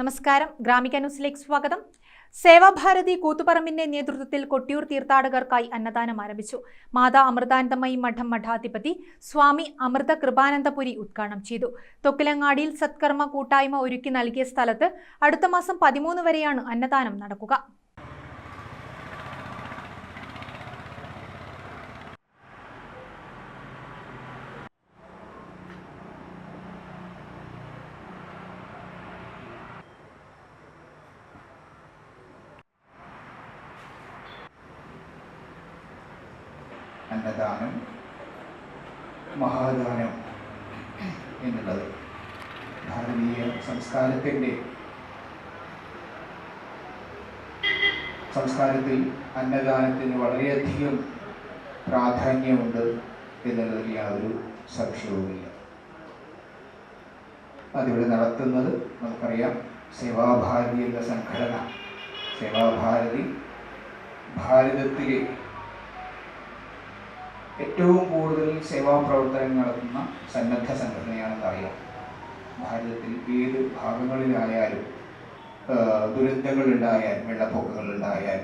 നമസ്കാരം. ഗ്രാമിക ന്യൂസിലേക്ക് സ്വാഗതം. സേവാഭാരതി കൂത്തുപറമ്പിന്റെ നേതൃത്വത്തിൽ കൊട്ടിയൂർ തീർത്ഥാടകർക്കായി അന്നദാനം ആരംഭിച്ചു. മാതാ അമൃതാനന്ദമയി മഠം മഠാധിപതി സ്വാമി അമൃത കൃപാനന്ദപുരി ഉദ്ഘാടനം ചെയ്തു. തൊക്കിലങ്ങാടിയിൽ സത്കർമ്മ കൂട്ടായ്മ ഒരുക്കി നൽകിയ സ്ഥലത്ത് അടുത്ത മാസം പതിമൂന്ന് വരെയാണ് അന്നദാനം നടക്കുക. അന്നദാനം മഹാദാനം എന്നുള്ളത്. ഭാരതീയ സംസ്കാരത്തിന്റെ സംസ്കാരത്തിൽ അന്നദാനത്തിന് വളരെയധികം പ്രാധാന്യമുണ്ട് എന്നുള്ളതിൽ യാതൊരു സംശയവുമില്ല. അതിവിടെ നടത്തുന്നത് നമുക്കറിയാം സേവാഭാരതി എന്ന സംഘടന. സേവാഭാരതി ഭാരതത്തിലെ ഏറ്റവും കൂടുതൽ സേവാപ്രവർത്തനങ്ങൾ നടത്തുന്ന സന്നദ്ധ സംഘടനയാണെന്ന് അറിയാം. ഭാരതത്തിൽ ഏത് ഭാഗങ്ങളിലായാലും ദുരന്തങ്ങൾ ഉണ്ടായാൽ വെള്ളപ്പൊക്കങ്ങൾ ഉണ്ടായാൽ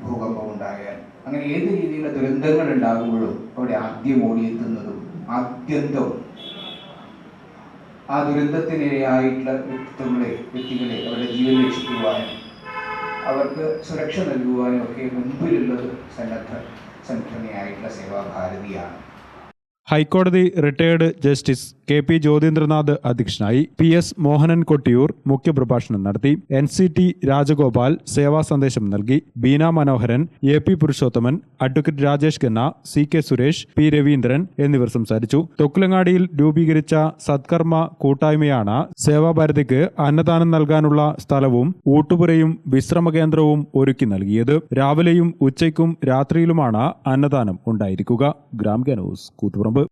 ഭൂകമ്പം ഉണ്ടായാൽ അങ്ങനെ ഏത് രീതിയിലുള്ള ദുരന്തങ്ങൾ ഉണ്ടാകുമ്പോഴും അവിടെ ആദ്യം ഓടിയെത്തുന്നതും ആദ്യന്തം ആ ദുരന്തത്തിനിരയായിട്ടുള്ള വ്യക്തിത്വങ്ങളെ വ്യക്തികളെ അവരുടെ ജീവൻ രക്ഷിക്കുവാനും അവർക്ക് സുരക്ഷ നൽകുവാനും ഒക്കെ മുൻപിലുള്ളത് സന്നദ്ധ സംഘടനയായിട്ടുള്ള സേവാഭാരതിയാണ്. ഹൈക്കോടതി retired justice K P Jyothindranath അധ്യക്ഷനായി പി എസ് മോഹനൻ കൊട്ടിയൂർ മുഖ്യപ്രഭാഷണം നടത്തി. എൻ സി ടി രാജഗോപാൽ സേവാ സന്ദേശം നൽകി. Beena Manoharan A P Purushothaman advocate Rajesh Khanna C K Suresh P Raveendran എന്നിവർ സംസാരിച്ചു. തൊക്കുലങ്ങാടിയിൽ രൂപീകരിച്ച സത്കർമ്മ കൂട്ടായ്മയാണ് സേവാഭാരതിക്ക് അന്നദാനം നൽകാനുള്ള സ്ഥലവും ഊട്ടുപുരയും വിശ്രമ കേന്ദ്രവും ഒരുക്കി നൽകിയത്. രാവിലെയും ഉച്ചയ്ക്കും രാത്രിയിലുമാണ് അന്നദാനം ഉണ്ടായിരിക്കുക. ഗ്രാമിക ന്യൂസ് കൂത്തുപറമ്പ്.